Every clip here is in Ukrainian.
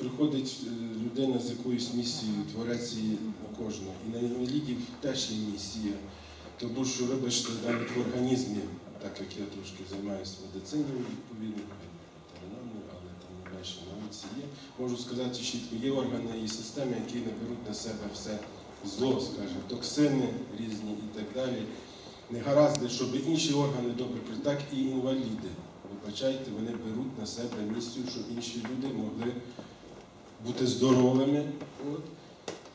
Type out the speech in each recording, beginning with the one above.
приходить е, людина з якоюсь місією, творець її на кожного. І на інвалідів теж є місія. Тому що, вибачте, навіть в організмі, так як я трошки займаюся медициною, відповідно, але там не більше науці є, можу сказати чітко, є органи і системи, які не беруть на себе все зло, скажімо, токсини різні і так далі. Негаразди, щоб інші органи добре так і інваліди. Вибачайте, вони беруть на себе місію, щоб інші люди могли бути здоровими от,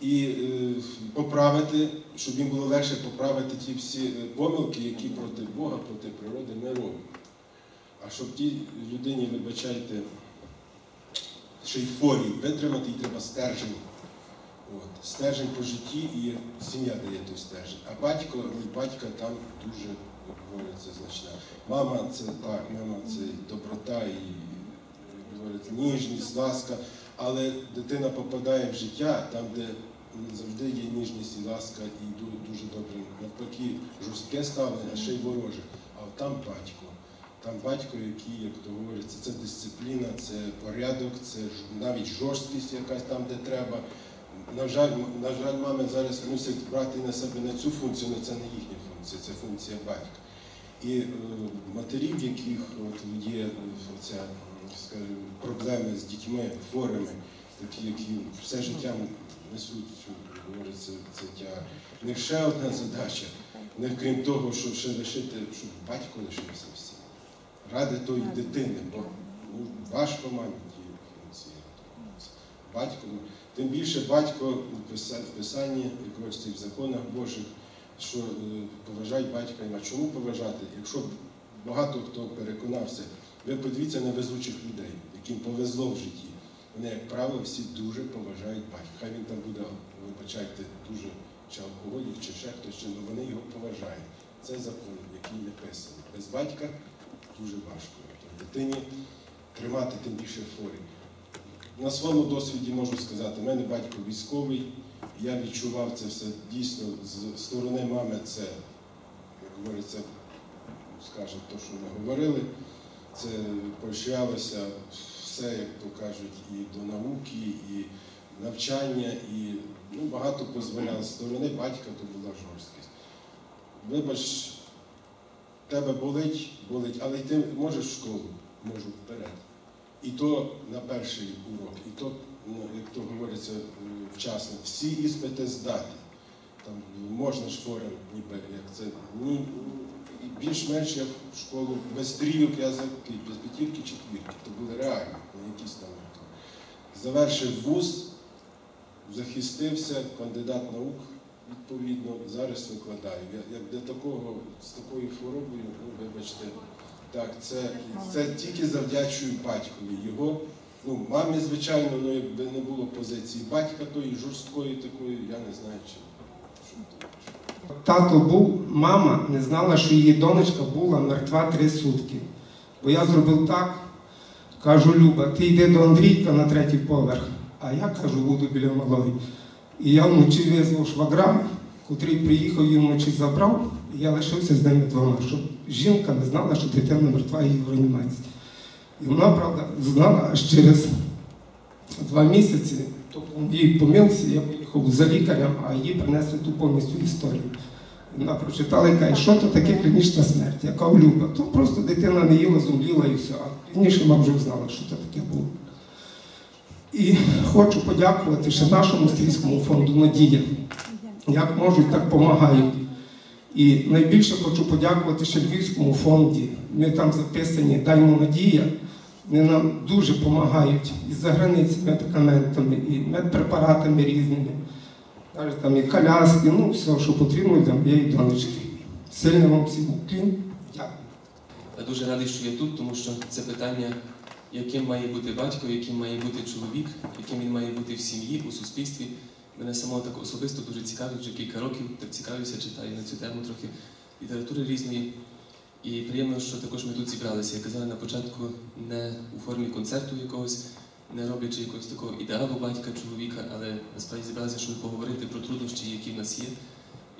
і е, поправити, щоб їм було легше поправити ті всі е, помилки, які проти Бога, проти природи ми робимо. А щоб тій людині, вибачайте, ще й форі витримати, їй треба стержень. От, стержень по житті і сім'я дає той стержень. А батько, роль батька там дуже, говориться, значна. Мама це так, мама це доброта і як говориться, ніжність, ласка. Але дитина попадає в життя там, де завжди є ніжність і ласка, і дуже добре. Навпаки, жорстке ставлення, а ще й вороже. А там батько. Там батько, який, як то говориться, це дисципліна, це порядок, це навіть жорсткість якась там, де треба. На жаль, на жаль, мами зараз мусять брати на себе не цю функцію, але це не їхня функція, це функція батька. І е, матерів, в яких от є оця, скажімо, проблеми з дітьми, хворими, такі, які все життя несуть цю, говориться, це. В них ще одна задача, них крім того, щоб ще лишити, щоб батько лишився всім. Ради тої дитини, бо ну, важко мамі ті. Батько, Тим більше батько в Писанні, як говориться, в законах Божих, що е, поважай батька мать. Чому поважати? Якщо багато хто переконався, ви подивіться на везучих людей, яким повезло в житті. Вони, як правило, всі дуже поважають батька. Хай він там буде, вибачайте, дуже чи алкоголік, чи ще хтось, але вони його поважають. Це закон, який не писаний. Без батька дуже важко. Тобто Дитині тримати тим більше форі. На своєму досвіді можу сказати, в мене батько військовий, я відчував це все дійсно з сторони мами, це, як говориться, скажімо, то, що ми говорили, це поощрялося все, як то кажуть, і до науки, і навчання, і ну, багато дозволяло. З сторони батька то була жорсткість. Вибач, тебе болить, болить, але ти можеш в школу, можу вперед. І то на перший урок, і то, ну, як то говориться е, вчасно, всі іспити здати. Там можна ж форем, ніби як це. Ні, більш-менш я в школу без трійок, я за без п'ятірки, четвірки. То були реально, не якісь там. Завершив вуз, захистився, кандидат наук, відповідно, зараз викладаю. Я, як для такого, з такою хворобою, ну, вибачте, так, це, це тільки завдячую батькові. Його, ну, мамі, звичайно, ну, якби не було позиції батька тої жорсткої такої, я не знаю, чи. Тато був, мама не знала, що її донечка була мертва три сутки. Бо я зробив так, кажу, Люба, ти йди до Андрійка на третій поверх, а я кажу, буду біля малої. І я вночі визвав швагра, котрий приїхав її вночі забрав, і я лишився з ними двома, щоб жінка не знала, що дитина мертва її в реанімації. І вона, правда, знала аж через два місяці, то по моїй помилці я за лікарем, а їй принесли ту повністю історію. Вона прочитала і каже, що то таке клінічна смерть, яка Люба. То просто дитина не їла, зумліла і все. А пізніше вона вже знала, що це таке було. І хочу подякувати ще нашому стрільському фонду Надія. Як можуть, так допомагають. І найбільше хочу подякувати ще Львівському фонді. Ми там записані Даймо Надія. Вони нам дуже допомагають із за границі медикаментами, і медпрепаратами різними. Навіть там і коляски, ну все, що потрібно для моєї донечки. Сильно вам всім уклін. Дякую. Я дуже радий, що я тут, тому що це питання, яким має бути батько, яким має бути чоловік, яким він має бути в сім'ї, у суспільстві. Мене самого так особисто дуже цікавить, вже кілька років так цікавлюся, читаю на цю тему трохи літератури різної. І приємно, що також ми тут зібралися. Я казала на початку не у формі концерту якогось, не роблячи якогось такого ідеалу батька, чоловіка, але насправді зібралися, щоб поговорити про труднощі, які в нас є,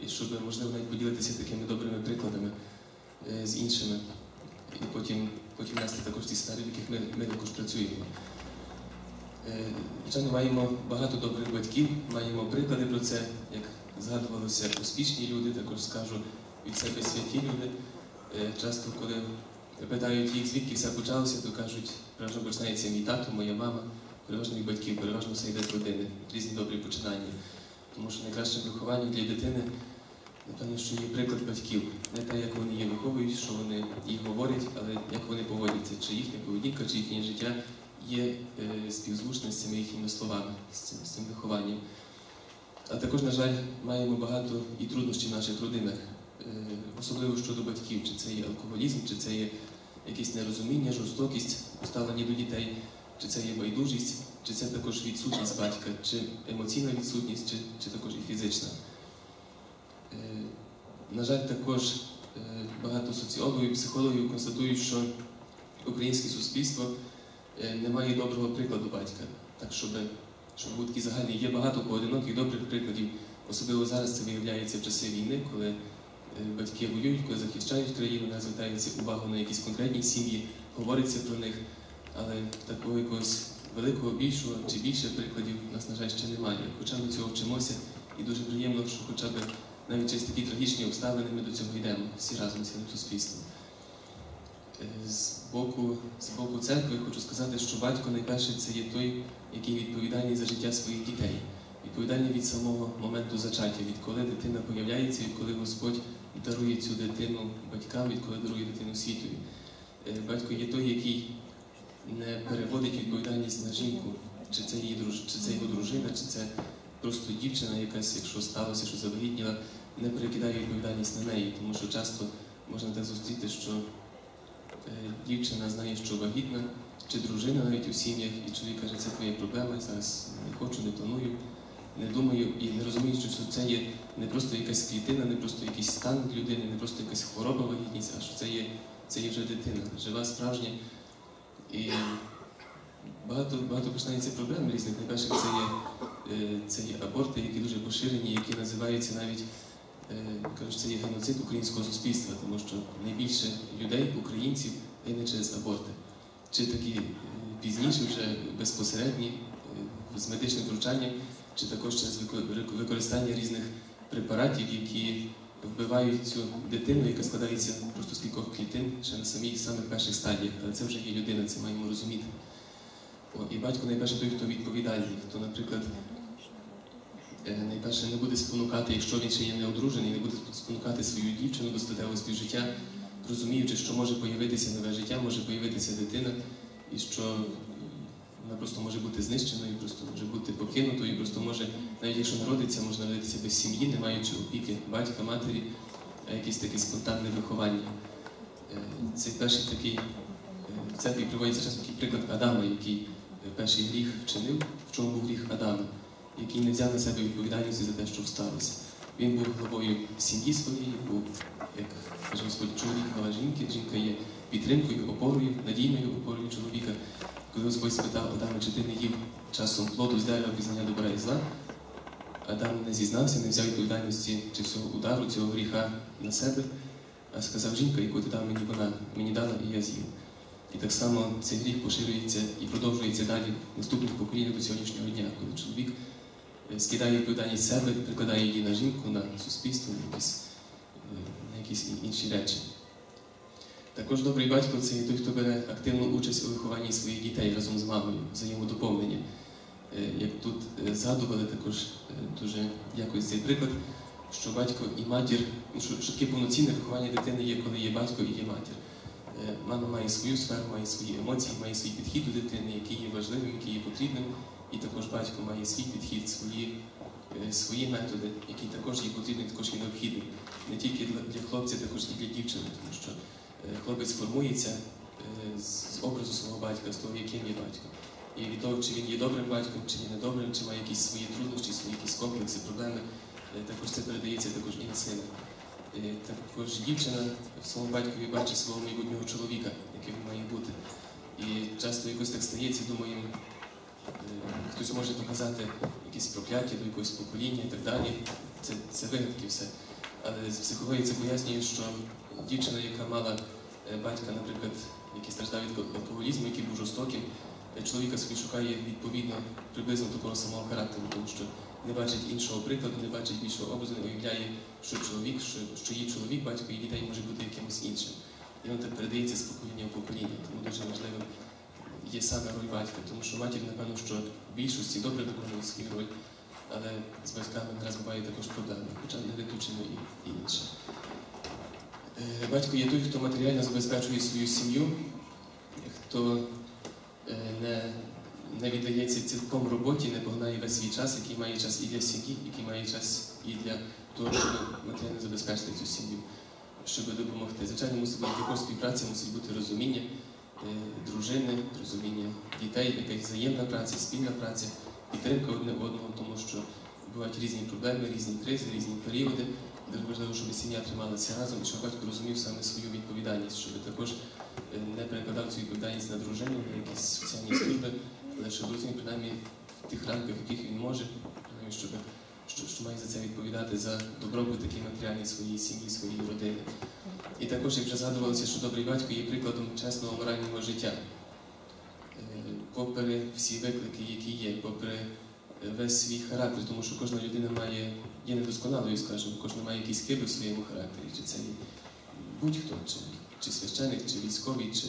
і щоб можливо навіть поділитися такими добрими прикладами е, з іншими і потім, потім нести також ті сфери, в яких ми, ми також працюємо. Е, Звичайно, маємо багато добрих батьків, маємо приклади про це, як згадувалося, успішні люди, також скажу від себе святі люди. Е, Часто, коли питають їх, звідки все почалося, то кажуть, переважно починається мій тато, моя мама, переважно від батьків, переважно все йде з родини, різні добрі починання. Тому що найкращим вихованням для дитини, напевно, що є приклад батьків. Не те, як вони її виховують, що вони їй говорять, але як вони поводяться, чи їхня поведінка, чи їхнє життя є е, співзвучне з цими їхніми словами, з цим, з цим вихованням. А також, на жаль, маємо багато і труднощів в наших родинах, особливо щодо батьків, чи це є алкоголізм, чи це є якесь нерозуміння, жорстокість у ставленні до дітей, чи це є байдужість, чи це також відсутність батька, чи емоційна відсутність, чи, чи також і фізична. Е, На жаль, також е, багато соціологів і психологів констатують, що українське суспільство е, не має доброго прикладу батька. Так, щоб, щоб був такий. Є багато поодиноких добрих прикладів, особливо зараз це виявляється в часи війни, коли е, батьки воюють, коли захищають країну, не звертається увагу на якісь конкретні сім'ї, говориться про них, але такого якогось великого, більшого чи більше прикладів у нас, на жаль, ще немає. Хоча ми цього вчимося, і дуже приємно, що хоча б навіть через такі трагічні обставини ми до цього йдемо всі разом з цілим суспільством. Е, З боку, з боку церкви хочу сказати, що батько найперше це є той, який відповідальний за життя своїх дітей, відповідальний від самого моменту зачаття, відколи дитина появляється, відколи Господь дарує цю дитину батькам, відколи дарує дитину світові. Е, Батько є той, який не переводить відповідальність на жінку, чи це, її, чи це його дружина, чи це просто дівчина якась, якщо сталося, що завагітніла, не перекидає відповідальність на неї, тому що часто можна так зустріти, що е, дівчина знає, що вагітна, чи дружина навіть у сім'ях, і чоловік каже, це твоя проблема, зараз не хочу, не планую, не думаю і не розумію, це є не просто якась клітина, не просто якийсь стан людини, не просто якась хвороба вагітність, а що це є, це є вже дитина, жива, справжня. І багато, багато починається проблем різних. Найперше це є, е, це є аборти, які дуже поширені, які називаються навіть е, кажуть, це є геноцид українського суспільства, тому що найбільше людей, українців, гине через аборти. Чи такі е, пізніше, вже безпосередні з медичним втручанням, чи також через використання різних препаратів, які вбивають цю дитину, яка складається просто з кількох клітин ще на самих самих перших стадіях. Але це вже є людина, це маємо розуміти. О, і батько найперше той, хто відповідальний, хто, наприклад, е, найперше не буде спонукати, якщо він ще є неодружений, не буде спонукати свою дівчину до статевого співжиття, розуміючи, що може появитися нове життя, може появитися дитина, і що вона просто може бути знищеною, просто може бути покинутою, просто може, навіть якщо народиться, може народитися без сім'ї, не маючи опіки батька, матері, а якесь таке спонтанне виховання. Е, Цей перший такий е, в церкві приводиться часто такий приклад Адама, який е, перший гріх вчинив, в чому був гріх Адама, який не взяв на себе відповідальності за те, що сталося. Він був главою сім'ї своєї, був, як каже Господь, чоловік глава жінки, жінка є підтримкою, опорою, надійною опорою чоловіка. Коли Господь спитав Адама, чи ти не їв часом плоду з дерева пізнання добра і зла, Адам не зізнався, не взяв відповідальності чи всього удару, цього гріха на себе, а сказав жінка, яку ти дав мені вона, мені дала, і я з'їв. І так само цей гріх поширюється і продовжується далі в наступних поколіннях до сьогоднішнього дня, коли чоловік е, скидає відповідальність себе, прикладає її на жінку, на суспільство, на якісь, е, на якісь інші речі. Також добрий батько це є той, хто бере активну участь у вихованні своїх дітей разом з мамою, взаємодоповнення. Е, Як тут е, згадували, також е, дуже дякую за цей приклад, що батько і матір, ну, що, що таке повноцінне виховання дитини є, коли є батько і є матір. Мама має свою сферу, має свої емоції, має свій підхід до дитини, який є важливим, який є потрібним, і також батько має свій підхід, свої, свої методи, які також є потрібні, також є необхідні. Не тільки для, хлопця, також і для дівчини, тому що хлопець формується е, з образу свого батька, з того, яким є батько. І від того, чи він є добрим батьком, чи він недобрим, чи має якісь свої труднощі, свої якісь комплекси, проблеми, е, також це передається також і на сина. Е, Також дівчина в своєму батькові бачить свого майбутнього чоловіка, яким має бути. І часто якось так стається, думаємо, е, хтось може показати якісь прокляття до якогось покоління і так далі. Це, це вигадки все. Але з психології це пояснює, що дівчина, яка мала е, батька, наприклад, який страждав від алкоголізму, який був жорстоким, чоловіка собі шукає відповідно приблизно такого самого характеру, тому що не бачить іншого прикладу, не бачить більшого образу, не уявляє, що чоловік, що, що її чоловік, батько і дітей може бути якимось іншим. І воно так передається з покоління в покоління. Тому дуже важливим є саме роль батька, тому що матір, напевно, що в більшості добре виконує свою роль, але з батьками не раз буває також проблеми, хоча не виключено і інше. Е, Батько є той, хто матеріально забезпечує свою сім'ю, хто е, не, не віддається цілком роботі, не погнає весь свій час, який має час і для сім'ї, який має час і для того, щоб матеріально забезпечити цю сім'ю, щоб допомогти. Звичайно, мусить бути також співпраця, мусить бути розуміння е, дружини, розуміння дітей, якась взаємна праця, спільна праця, підтримка одне одного, тому що бувають різні проблеми, різні кризи, різні періоди. Дуже важливо, щоб сім'я трималася разом і щоб батько розумів саме свою відповідальність, щоб також е, не перекладав цю відповідальність на дружину, на якісь соціальні служби, але щоб розумів принаймні в тих рамках, в яких він може, принаймні, щоб, що, що має за це відповідати за добробут такий матеріальний своєї сім'ї, своєї родини. І також, як вже згадувалося, що добрий батько є прикладом чесного морального життя. Е, Попри всі виклики, які є, попри е, весь свій характер, тому що кожна людина має, є недосконалою, скажімо, кожна має якісь киби в своєму характері, чи це будь-хто, чи, чи священик, чи військовий, чи,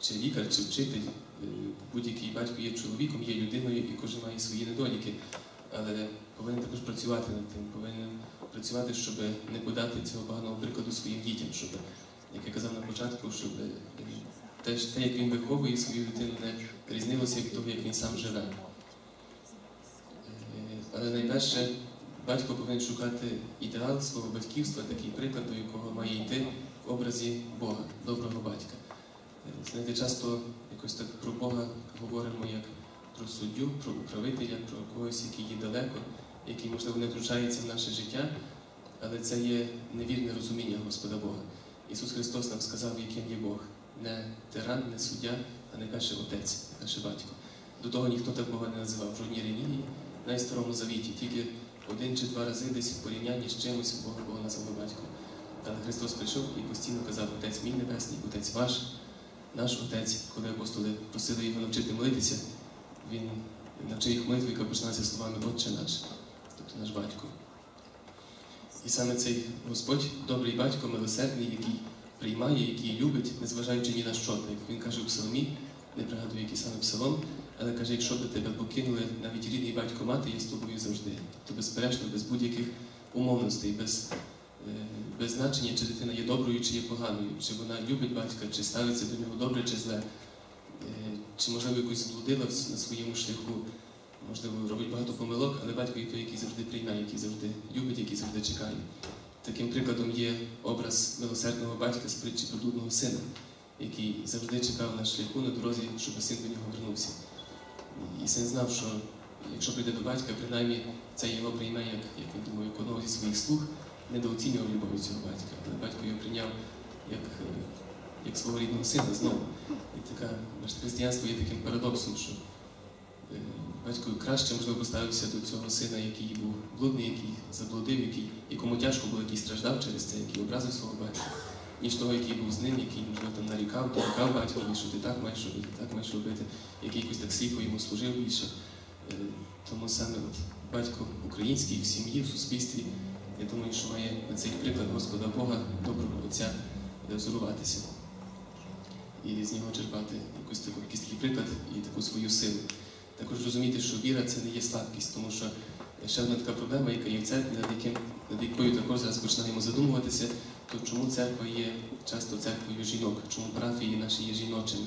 чи лікар, чи вчитель. Е, Будь-який батько є чоловіком, є людиною, і кожен має свої недоліки. Але повинен також працювати над тим, повинен працювати, щоб не подати цього поганого прикладу своїм дітям, щоб, як я казав на початку, щоб те, те, як він виховує свою дитину, не різнилося від того, як він сам живе. Е, Але найперше, батько повинен шукати ідеал свого батьківства, такий приклад, до якого має йти в образі Бога, доброго батька. Е, Знаєте, часто якось так про Бога говоримо як про суддю, про управителя, про когось, який є далеко, який, можливо, не втручається в наше життя, але це є невірне розуміння Господа Бога. Ісус Христос нам сказав, яким є Бог. Не тиран, не суддя, а найперше Отець, найперше батько. До того ніхто так Бога не називав в жодній релігії, навіть в старому завіті. Тільки один чи два рази десь в порівнянні з чимось Бога Бога назвав батьком. Але Христос прийшов і постійно казав, Отець мій небесний, Отець ваш, наш Отець, коли апостоли просили його навчити молитися, він навчив їх молитві, яка починається словами Отче наш, тобто наш батько. І саме цей Господь, добрий батько, милосердний, який приймає, який любить, незважаючи ні на що. Як він каже у псалмі, не пригадую, який саме псалом, але каже, якщо би тебе покинули навіть рідний батько мати, я з тобою завжди. Тобто безперечно, без будь-яких умовностей, без, е, без значення, чи дитина є доброю, чи є поганою, чи вона любить батька, чи ставиться до нього добре, чи зле, Е, чи можливо якось зблудила на своєму шляху. Можливо, робить багато помилок, але батько є той, який завжди приймає, який завжди любить, який завжди чекає. Таким прикладом є образ милосердного батька з притчі про блудного сина, який завжди чекав на шляху на дорозі, щоб син до нього вернувся. І син знав, що якщо прийде до батька, принаймні це його прийме, як, як він думав, одного зі своїх слуг, недооцінював любові цього батька. Але батько його прийняв як, е, як свого рідного сина знову. І така християнство є таким парадоксом, що е, батько краще можливо поставився до цього сина, який був блудний, який заблудив, який, якому тяжко було, який страждав через це, який образив свого батька, ніж того, який був з ним, який можливо там нарікав, дорікав батькові, що ти так маєш робити, так маєш робити, який якось так сліпо йому служив більше. Е, Тому саме от батько український в сім'ї, в суспільстві, я думаю, що має на цей приклад Господа Бога, доброго Отця, е, взоруватися і з нього черпати якусь таку, якийсь такий приклад і таку свою силу. Також розуміти, що віра це не є слабкість, тому що ще одна така проблема, яка є в церкві, над, яким, над якою також зараз починаємо задумуватися, то чому церква є часто церквою жінок, чому парафії наші є жіночими.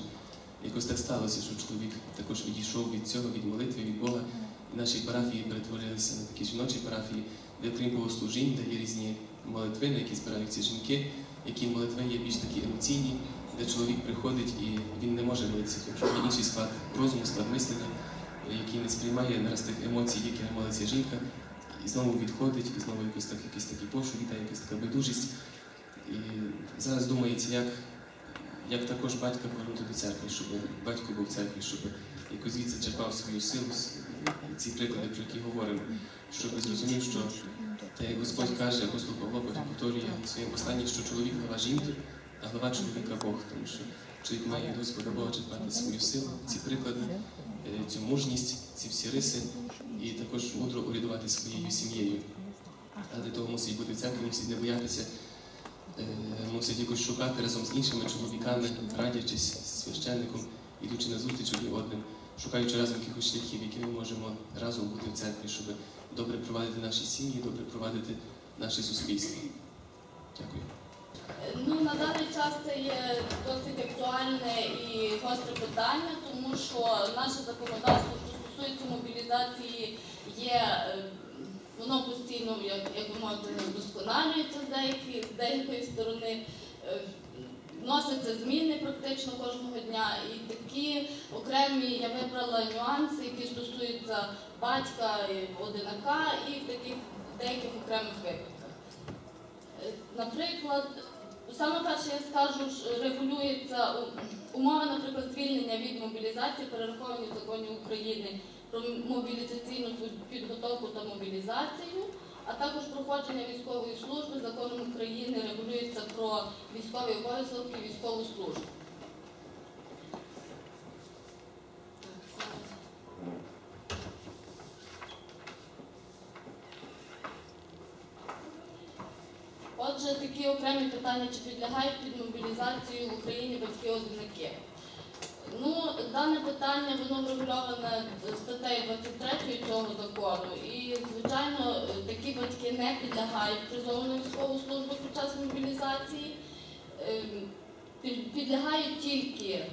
Якось так сталося, що чоловік також відійшов від цього, від молитви, від Бога. І наші парафії перетворилися на такі жіночі парафії, де крім богослужінь, де є різні молитви, на які збираються жінки, які молитви є більш такі емоційні, де чоловік приходить і він не може молитися, тому що є інший склад розуму, склад мислення, який не сприймає нараз тих емоцій, які молиться жінка, і знову відходить, і знову якось так, якісь такі пошуки, та якась така байдужість. І зараз думається, як, як також батька повернути до церкви, щоб батько був в церкві, щоб якось звідси черпав свою силу, ці приклади, про які говоримо, щоб зрозумів, що те, як Господь каже, апостол Павло повторює в своєму посланні, що чоловік глава жінки, а глава чоловіка Бог, тому що чоловік має від Господа Бога черпати свою силу, ці приклади, е, цю мужність, ці всі риси, і також мудро урядувати своєю сім'єю. А для того мусить бути в церкві, мусить не боятися, мусить якось шукати разом з іншими чоловіками, радячись з священником, ідучи на зустріч одні одним, шукаючи разом якихось шляхів, які ми можемо разом бути в церкві, щоб добре провадити наші сім'ї, добре провадити наше суспільство. Дякую. Ну, на даний час це є досить актуальне і гостре питання, тому що наше законодавство, що стосується мобілізації, є, е, воно постійно, як, як ви можете, вдосконалюється з деякої сторони. Е, Вносяться зміни практично кожного дня, і такі окремі я вибрала нюанси, які стосуються батька, і одинака, і в таких деяких окремих випадках. Е, Наприклад, саме перше я скажу, регулюється умови, наприклад, звільнення від мобілізації, перераховані в законі України про мобілізаційну підготовку та мобілізацію, а також проходження військової служби законом України регулюється про військовий обов'язок і військову службу. Отже, такі окремі питання, чи підлягають під мобілізацію в Україні батьки-одинаки. Ну, дане питання воно врегульоване статтею 23 цього закону. І, звичайно, такі батьки не підлягають призову військову службу під час мобілізації. Ем, Підлягають тільки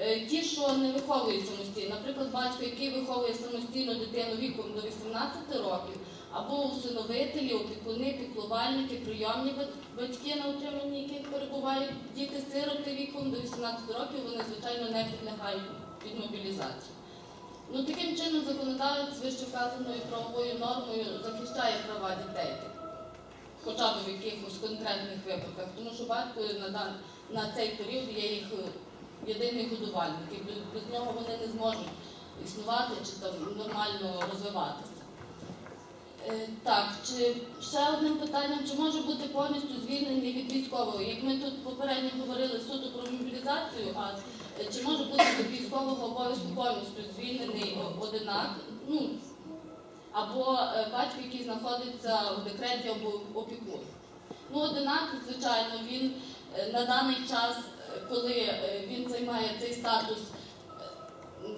е, ті, що не виховують самостійно. Наприклад, батько, який виховує самостійно дитину віком до 18 років, або усиновителі, опікуни, піклувальники, прийомні батьки, на утриманні яких перебувають діти-сироти віком до 18 років, вони, звичайно, не підлягають під мобілізацію. Ну, таким чином, законодавець вище вказаною правовою нормою захищає права дітей, хоча б в якихось конкретних випадках, тому що батько на, на цей період є їх е, єдиний годувальник, і без нього вони не зможуть існувати чи там нормально розвиватися. Е, Так, чи ще одним питанням, чи може бути повністю звільнений від військового? Як ми тут попередньо говорили суто про мобілізацію, а е, чи може бути від військового обов'язку повністю звільнений одинак? Ну, або е, батько, який знаходиться в декреті або опікун. Ну, одинак, звичайно, він на даний час, коли він займає цей статус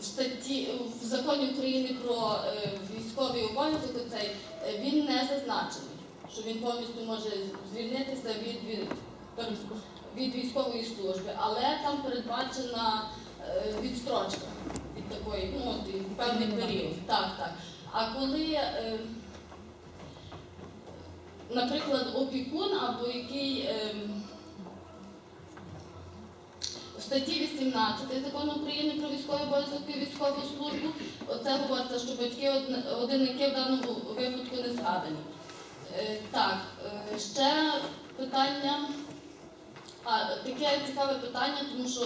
в статті в законі України про е, військовий обов'язок, оцей, е, він не зазначений, що він повністю може звільнитися від, від, від військової служби, але там передбачена е, відстрочка від такої, ну от певний період. Так, так. А коли, е, наприклад, опікун або який е, статті 18 закону України про військовий обов'язок і військову службу, оце говориться, що батьки одиники в даному випадку не згадані. Е, Так, е, ще питання. А, таке цікаве питання, тому що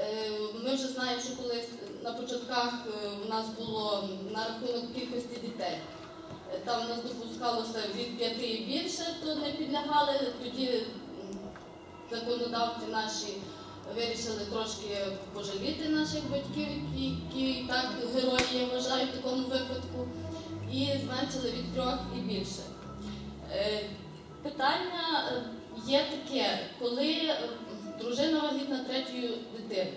е, ми вже знаємо, що колись на початках у нас було на рахунок кількості дітей. Там у нас допускалося від п'яти і більше, то не підлягали. Тоді законодавці наші вирішили трошки пожаліти наших батьків, які, так герої я вважаю в такому випадку, і зменшили від трьох і більше. Е, Питання е, є таке, коли е, дружина вагітна третьою дитиною.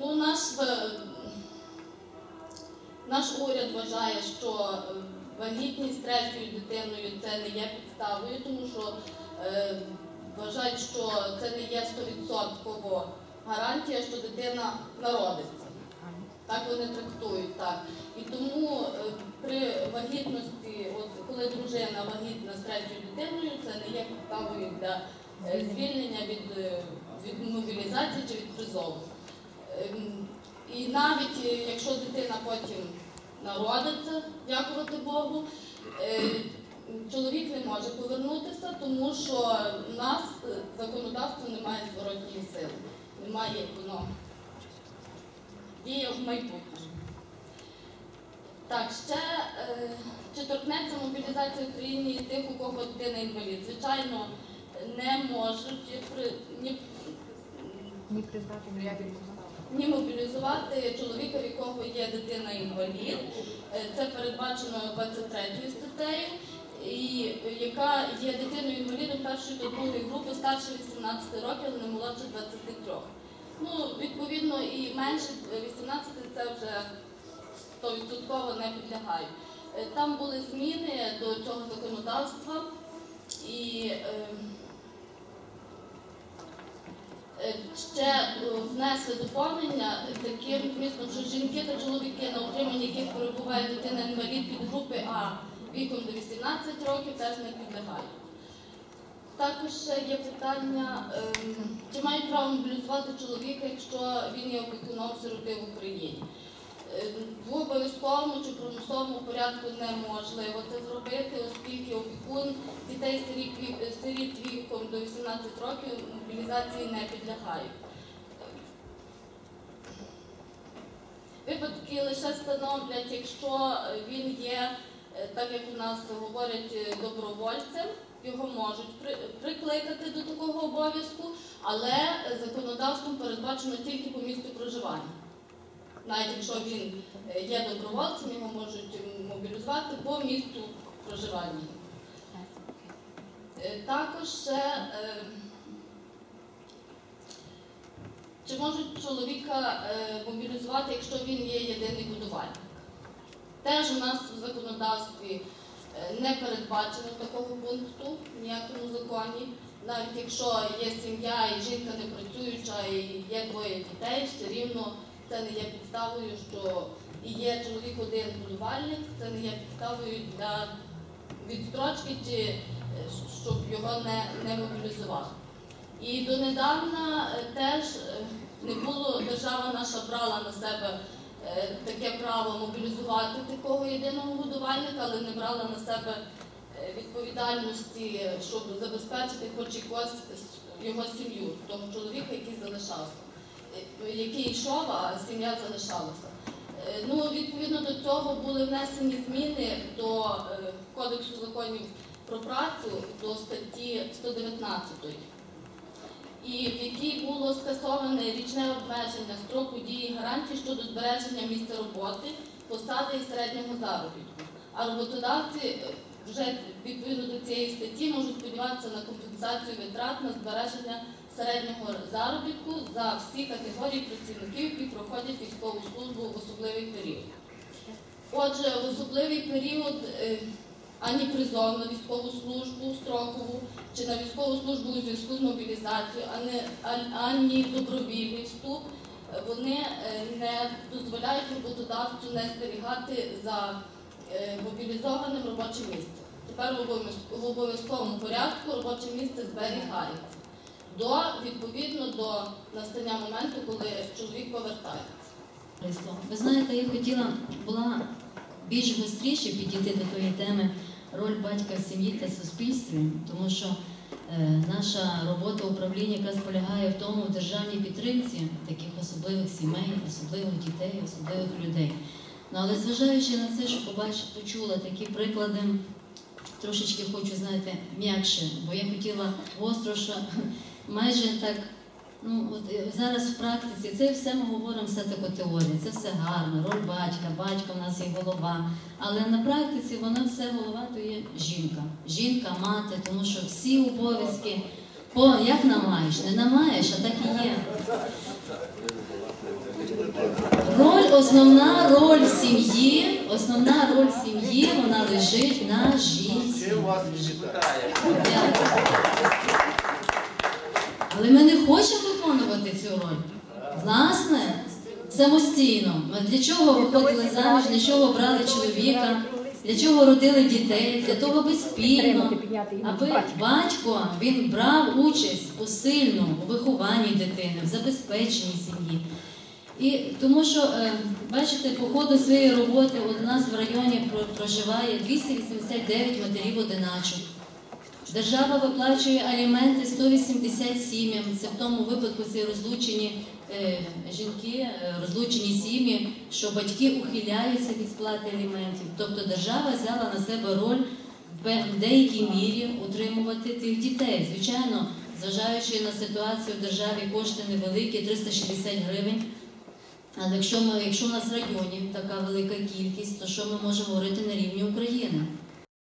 Ну, наш, наш уряд вважає, що вагітність третьою дитиною це не є підставою, тому що вважають, що це не є 100% гарантія, що дитина народиться. Так вони трактують так. І тому е, при вагітності, от коли дружина вагітна з третьою дитиною, це не є підставою для е, звільнення від, е, від мобілізації чи від призову. Ем, І навіть якщо дитина потім народиться, дякувати Богу, може повернутися, тому що в нас е, законодавство не має зворотньої сили, немає воно діє в майбутньому. Так, ще е, чи торкнеться мобілізація в країні тих, у кого дитина інвалід? Звичайно, не можуть при- ні, Ні признати, ні ні мобілізувати чоловіка, в якого є дитина інвалід. Е, Це передбачено 23 статтею, і яка є дитиною інвалідом першої та другої групи старше 18 років, але не молодше 23. Ну, відповідно, і менше е, 18 це вже 100% не підлягають. Е, Там були зміни до цього законодавства і е, е, ще е, внесли доповнення таким змістом, що жінки та чоловіки, на утриманні яких перебуває дитина інвалід від групи А віком до 18 років, теж не підлягають. Також ще є питання, ем, чи мають право мобілізувати чоловіка, якщо він є опікуном сироти в Україні. Е, В обов'язковому чи примусовому порядку неможливо це зробити, оскільки опікун дітей сиріт, віком до 18 років мобілізації не підлягають. Випадки лише становлять, якщо він є, так як у нас говорять, е, добровольцем, його можуть прикликати до такого обов'язку, але е, законодавством передбачено тільки по місцю проживання. Навіть якщо він е, є добровольцем, його можуть мобілізувати по місцю проживання. Е, Також ще е, чи можуть чоловіка е, мобілізувати, якщо він є єдиний будувальник? Теж у нас в законодавстві е, не передбачено такого пункту в ніякому законі. Навіть якщо є сім'я і жінка не працююча, і є двоє дітей, все рівно це не є підставою, що і є чоловік один будувальник, це не є підставою для відстрочки чи е, щоб його не, не мобілізували. І донедавна е, теж не було, держава наша брала на себе таке право мобілізувати такого єдиного годувальника, але не брала на себе е, відповідальності, е, щоб забезпечити хоч якось його сім'ю, того чоловіка, який залишався, е, який йшов, а сім'я залишалася. Е, Ну, відповідно до цього були внесені зміни до е, Кодексу законів про працю до статті 119 і в якій було скасоване річне обмеження строку дії гарантій щодо збереження місця роботи, посади і середнього заробітку. А роботодавці е, вже відповідно до цієї статті можуть сподіватися на компенсацію витрат на збереження середнього заробітку за всі категорії працівників, які проходять військову службу в особливий період. Отже, в особливий період е, ані призов на військову службу строкову чи на військову службу у зв'язку з мобілізацією, а- ані добровільний вступ, вони е, не дозволяють роботодавцю не зберігати за е, мобілізованим робоче місце. Тепер в обов'язковому порядку робоче місце зберігається до відповідно до настання моменту, коли чоловік повертається. Ви знаєте, я хотіла була більш гостріше підійти до тої теми роль батька в сім'ї та суспільстві, тому що е, наша робота управління якраз полягає в тому в державній підтримці таких особливих сімей, особливих дітей, особливих людей. Ну, але зважаючи на це, що побачила, почула такі приклади, трошечки хочу, знаєте, м'якше, бо я хотіла гостро, що майже так Ну, от е, зараз в практиці це все ми говоримо все тако теорія, це все гарно, роль батька, батько в нас є голова. Але на практиці вона все голова то є жінка. Жінка, мати, тому що всі обов'язки по як намаєш, не намаєш, а так і є. Роль, основна роль сім'ї, основна роль сім'ї, вона лежить на жінці. Дякую. Але ми не хочемо виконувати цю роль. Власне, самостійно. Ми для чого виходили заміж, для чого брали чоловіка, для чого родили дітей, для того, аби спільно, аби батько він брав участь посильно у вихованні дитини, в забезпеченні сім'ї. І тому що, е, бачите, по ходу своєї роботи у нас в районі про- проживає 289 матерів одиначок. Держава виплачує аліменти 180 сім'ям. Це в тому випадку це розлучені е, жінки, е, розлучені сім'ї, що батьки ухиляються від сплати аліментів. Тобто держава взяла на себе роль в деякій мірі утримувати тих дітей. Звичайно, зважаючи на ситуацію в державі, кошти невеликі, 360 гривень. Але якщо ми, якщо у нас в районі така велика кількість, то що ми можемо говорити на рівні України?